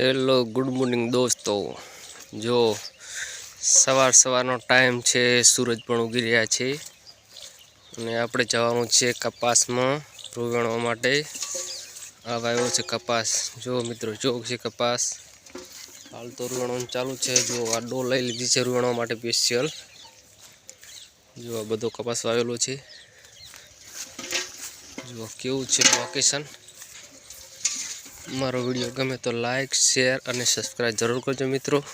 Hello, good morning દોસ્તો. જો, સવાર સવારનો ટાઈમ છે, સૂરજ પણ ઉગી રહ્યા છે. અને આપણે જવાનું છે કપાસમાં રૂવણવા માટે. આ વાવ્યો છે કપાસ. જો મિત્રો જો છે કપાસ. હાલ તો રૂવણવાનું ચાલુ છે. જો આ ડો લઈ લીધી છે રૂવણવા માટે સ્પેશિયલ જો આ બધો કપાસ વાવેલો છે. જો કેવું છે લોકેશન મારો વીડિયો ગમે તો લાઈક શેર અને સબસ્ક્રાઈબ જરૂર કરજો મિત્રો.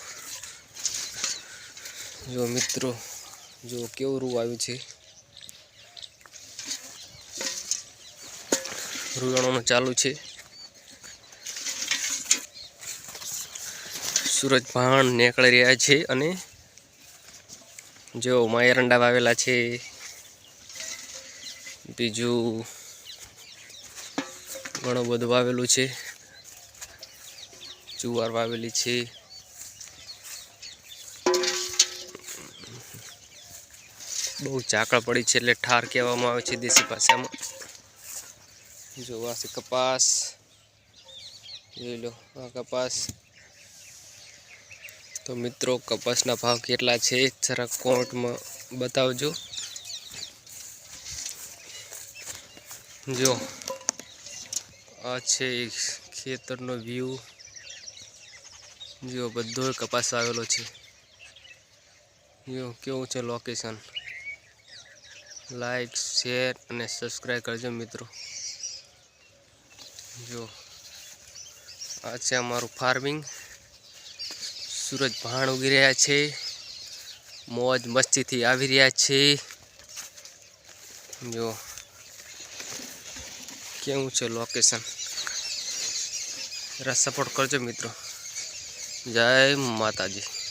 જો મિત્રો, જો કેવું રૂ આવ્યું છે? રૂવાણોનું ચાલુ છે. સૂરજ ભાણ નીકળી રહ્યા છે અને જો માયરંડા વાવેલા છે. બીજું ઘણું બધું વાવેલું છે. જુવાર વાવેલી છે. બહુ ઝાકળ પડી છે એટલે ઠાર કહેવામાં આવે છે દેશી ભાષામાં. જોવા છે કપાસ. જોઈ લો, આ કપાસ. તો મિત્રો, કપાસના ભાવ કેટલા છે? જરા કોર્ટમાં બતાવજો. જો, આ છે ખેતરનો વ્યૂ જો, બધો કપાસ આવેલો છે. જો, કેવું છે લોકેશન લાઈક શેર અને સબસ્ક્રાઈબ કરજો મિત્રો. જો, આ છે અમારું ફાર્મિંગ સૂરજ ભાણ ઉગી રહ્યા છે. મોજ મસ્તીથી આવી રહ્યા છે. જો, કેવું છે લોકેશન જરા સપોર્ટ કરજો મિત્રો. જય માતાજી.